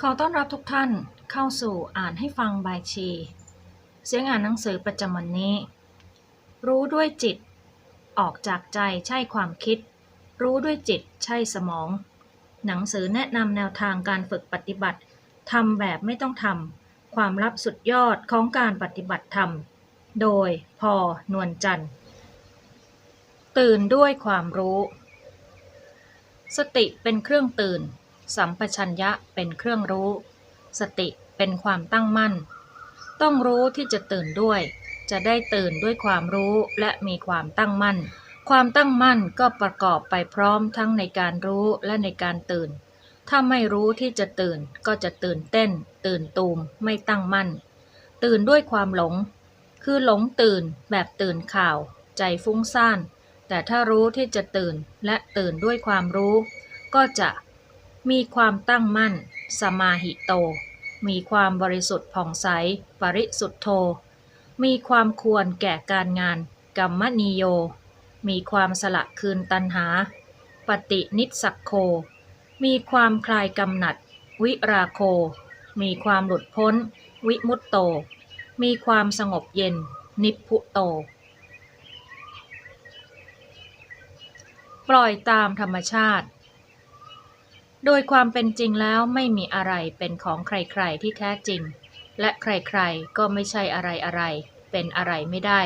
ขอต้อนรับทุกท่านเข้าสู่อ่านให้ฟังบายชี เสียงอ่านหนังสือประจำวันนี้ รู้ด้วยจิต ออกจากใจใช่ความคิด รู้ด้วยจิตใช่สมอง หนังสือแนะนำแนวทางการฝึกปฏิบัติทำแบบไม่ต้องทำความลับสุดยอดของการปฏิบัติธรรม โดยพอนวลจันทร์ ตื่นด้วยความรู้ สติเป็นเครื่องตื่น สัมปชัญญะเป็นเครื่องรู้ สติเป็นความตั้งมั่น ต้องรู้ที่จะตื่นด้วย จะได้ตื่นด้วยความรู้และมีความตั้งมั่น ความตั้งมั่นก็ประกอบไปพร้อมทั้งในการรู้และในการตื่น ถ้าไม่รู้ที่จะตื่นก็จะตื่นเต้น ตื่นตูมไม่ตั้งมั่น ตื่นด้วยความหลง คือหลงตื่นแบบตื่นข่าว ใจฟุ้งซ่านแต่ถ้ารู้ที่จะตื่นและตื่นด้วยความรู้ ก็จะ มีความตั้งมั่น สมาหิโต มีความบริสุทธิ์ผ่องใส ปริสุทธโธ มีความควรแก่การงานกัมมนิโย มีความสละคืนตัณหา ปฏินิสสักโค มีความคลายกำหนัด วิราโค มีความหลุดพ้น วิมุตโต มีความสงบเย็น นิพพุโต ปล่อยตามธรรมชาติ โดยความเป็นจริงแล้วไม่มีอะไรเป็นของใครๆที่แท้จริง และใครๆก็ไม่ใช่อะไรๆเป็นอะไรไม่ได้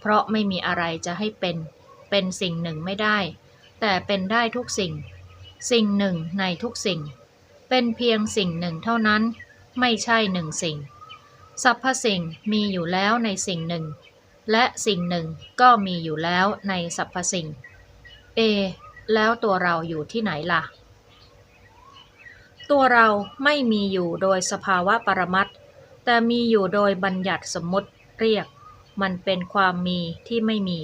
เพราะไม่มีอะไรจะให้เป็น เป็นสิ่งหนึ่งไม่ได้ แต่เป็นได้ทุกสิ่ง สิ่งหนึ่งในทุกสิ่ง เป็นเพียงสิ่งหนึ่งเท่านั้น ไม่ใช่หนึ่งสิ่งสรรพสิ่งมีอยู่แล้วในสิ่งหนึ่ง และสิ่งหนึ่งก็มีอยู่แล้วในสรรพสิ่ง เอ แล้วตัวเราอยู่ที่ไหนล่ะ ตัวเราไม่มีอยู่โดยสภาวะปรมัตถ์แต่มีอยู่โดยบัญญัติสมมติเรียก มันเป็นความมีที่ไม่มี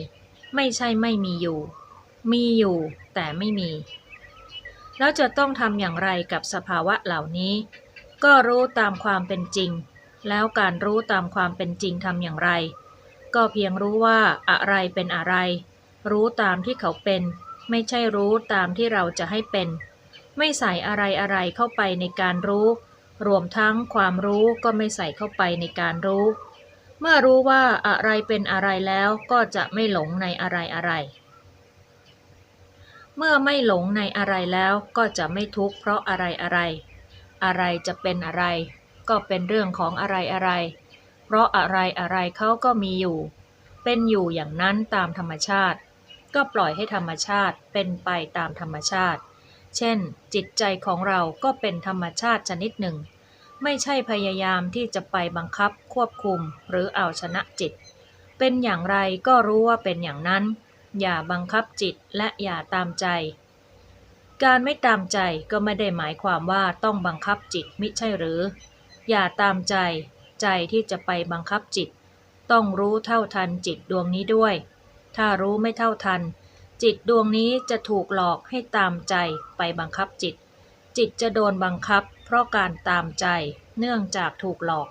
ไม่ใช่ไม่มีอยู่ มีอยู่แต่ไม่มี แล้วจะต้องทำอย่างไรกับสภาวะเหล่านี้ ก็รู้ตามความเป็นจริง แล้วการรู้ตามความเป็นจริงทำอย่างไร ก็เพียงรู้ว่าอะไรเป็นอะไร รู้ตามที่เขาเป็น ไม่ใช่รู้ตามที่เราจะให้เป็น ไม่ใส่อะไรอะไรเข้าไปในการรู้ รวมทั้งความรู้ก็ไม่ใส่เข้าไปในการรู้ เมื่อรู้ว่าอะไรเป็นอะไรแล้วก็จะไม่หลงในอะไรอะไร เมื่อไม่หลงในอะไรแล้วก็จะไม่ทุกข์เพราะอะไรอะไร อะไรจะเป็นอะไร ก็เป็นเรื่องของอะไรอะไร เพราะอะไรอะไรเขาก็มีอยู่ เป็นอยู่อย่างนั้นตามธรรมชาติ ก็ปล่อยให้ธรรมชาติเป็นไปตามธรรมชาติ เช่น จิตใจของเราก็เป็นธรรมชาติชนิดหนึ่ง ไม่ใช่พยายามที่จะไปบังคับควบคุมหรือเอาชนะจิต เป็นอย่างไรก็รู้ว่าเป็นอย่างนั้น อย่าบังคับจิตและอย่าตามใจ การไม่ตามใจก็ไม่ได้หมายความว่าต้องบังคับจิตมิใช่หรือ อย่าตามใจ ใจที่จะไปบังคับจิต ต้องรู้เท่าทันจิตดวงนี้ด้วย ถ้ารู้ไม่เท่าทัน จิตดวงนี้จะถูกหลอกให้ตามใจไปบังคับจิต จิตจะโดนบังคับ เพราะการตามใจเนื่องจากถูกหลอก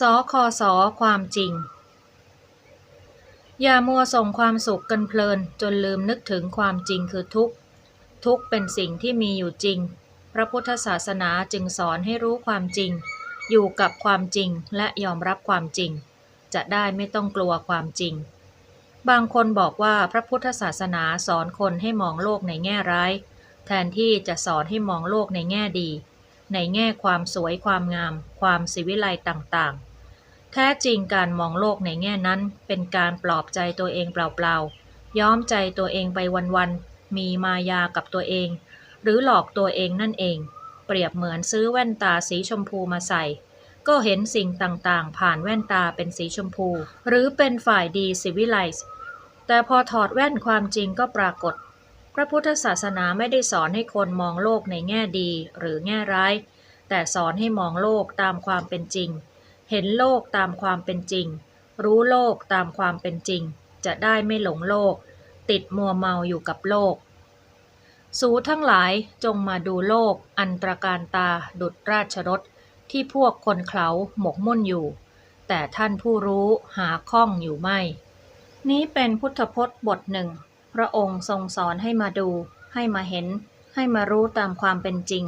สคส ความจริง อย่ามัวส่งความสุขกันเพลินจนลืมนึกถึงความจริงคือทุกข์ ทุกข์เป็นสิ่งที่มีอยู่จริง พระพุทธศาสนาจึงสอนให้รู้ความจริง อยู่กับความจริงและยอมรับความจริง จะได้ไม่ต้องกลัวความจริง บางคนบอกว่าพระพุทธศาสนาสอนคนให้มองโลกในแง่ร้าย แทนที่จะสอนให้มองโลกในแง่ดี ในแง่ความสวยความงาม ความศิวิไลต่างๆ แท้จริงการมองโลกในแง่นั้น เป็นการปลอบใจตัวเองเปล่าๆย้อมใจตัวเองไปวันๆมีมายากับตัวเอง หรือหลอกตัวเองนั่นเอง เปรียบเหมือนซื้อแว่นตาสีชมพูมาใส่ก็เห็นสิ่งต่างๆ ผ่านแว่นตาเป็นสีชมพู หรือเป็นฝ่ายดีสิวิไลซ์ แต่พอถอดแว่นความจริงก็ปรากฏ พระพุทธศาสนาไม่ได้สอนให้คนมองโลกในแง่ดีหรือแง่ร้าย แต่สอนให้มองโลกตามความเป็นจริง เห็นโลกตามความเป็นจริง รู้โลกตามความเป็นจริง จะได้ไม่หลงโลก ติดมัวเมาอยู่กับโลก สูทั้งหลายจงมาดูโลก อันตรการตาดุดราชรถที่พวกคนเขาหมกมุ่นอยู่ แต่ท่านผู้รู้หาข้องอยู่ไม่ นี้เป็นพุทธพจน์บทหนึ่ง พระองค์ทรงสอนให้มาดู ให้มาเห็น ให้มารู้ตามความเป็นจริง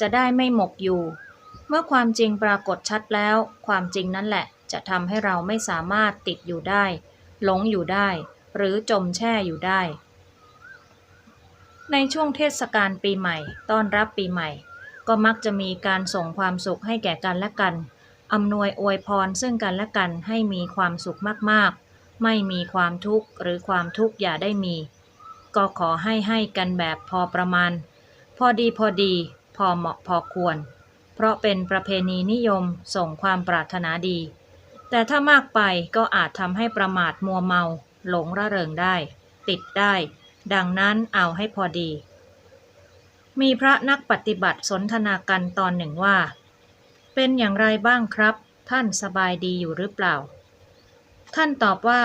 จะได้ไม่หมกอยู่ เมื่อความจริงปรากฏชัดแล้ว ความจริงนั่นแหละ จะทำให้เราไม่สามารถติดอยู่ได้ หลงอยู่ได้ หรือจมแช่อยู่ได้ ในช่วงเทศกาลปีใหม่ ต้อนรับปีใหม่ ก็มักจะมีการส่งความสุขให้แก่กันและกันอำนวยอวยพรซึ่งกันและกันให้มีความสุขมากๆ ไม่มีความทุกข์หรือความทุกข์อย่าได้มี ก็ขอให้ให้กันแบบพอประมาณ พอดีพอดี พอเหมาะพอควร เพราะเป็นประเพณีนิยมส่งความปรารถนาดี แต่ถ้ามากไปก็อาจทำให้ประมาทมัวเมา หลงระเริงได้ ติดได้ ดังนั้นเอาให้พอดี มีพระนักปฏิบัติสนทนากันตอนหนึ่งว่า เป็นอย่างไรบ้างครับ ท่านสบายดีอยู่หรือเปล่า ท่านตอบว่า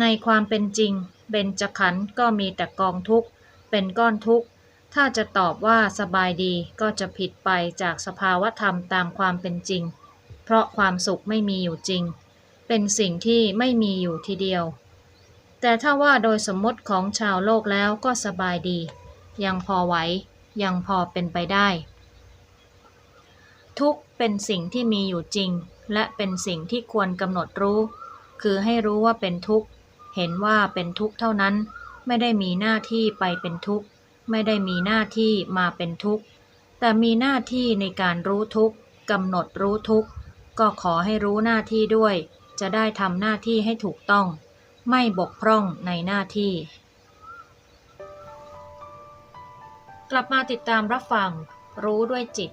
ในความเป็นจริง เบญจขันธ์ก็มีแต่กองทุกข์ เป็นก้อนทุกข์ ถ้าจะตอบว่าสบายดีก็จะผิดไปจากสภาวธรรมตามความเป็นจริง เพราะความสุขไม่มีอยู่จริง เป็นสิ่งที่ไม่มีอยู่ทีเดียว แต่ถ้าว่าโดยสมมติของชาวโลกแล้วก็สบายดี ยังพอไหว ยังพอเป็นไปได้ ทุกเป็นสิ่งที่มีอยู่จริง และเป็นสิ่งที่ควรกำหนดรู้ คือให้รู้ว่าเป็นทุกข์ เห็นว่าเป็นทุกข์เท่านั้น ไม่ได้มีหน้าที่ไปเป็นทุกข์ ไม่ได้มีหน้าที่มาเป็นทุกข์ แต่มีหน้าที่ในการรู้ทุกข์กำหนดรู้ทุกข์ ก็ขอให้รู้หน้าที่ด้วย จะได้ทำหน้าที่ให้ถูกต้อง ไม่บกพร่องในหน้าที่ กลับมาติดตามรับฟัง รู้ด้วยจิต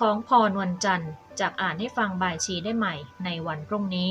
ของพรวันจันทร์จากอ่านให้ฟังบ่ายชีได้ใหม่ในวันพรุ่งนี้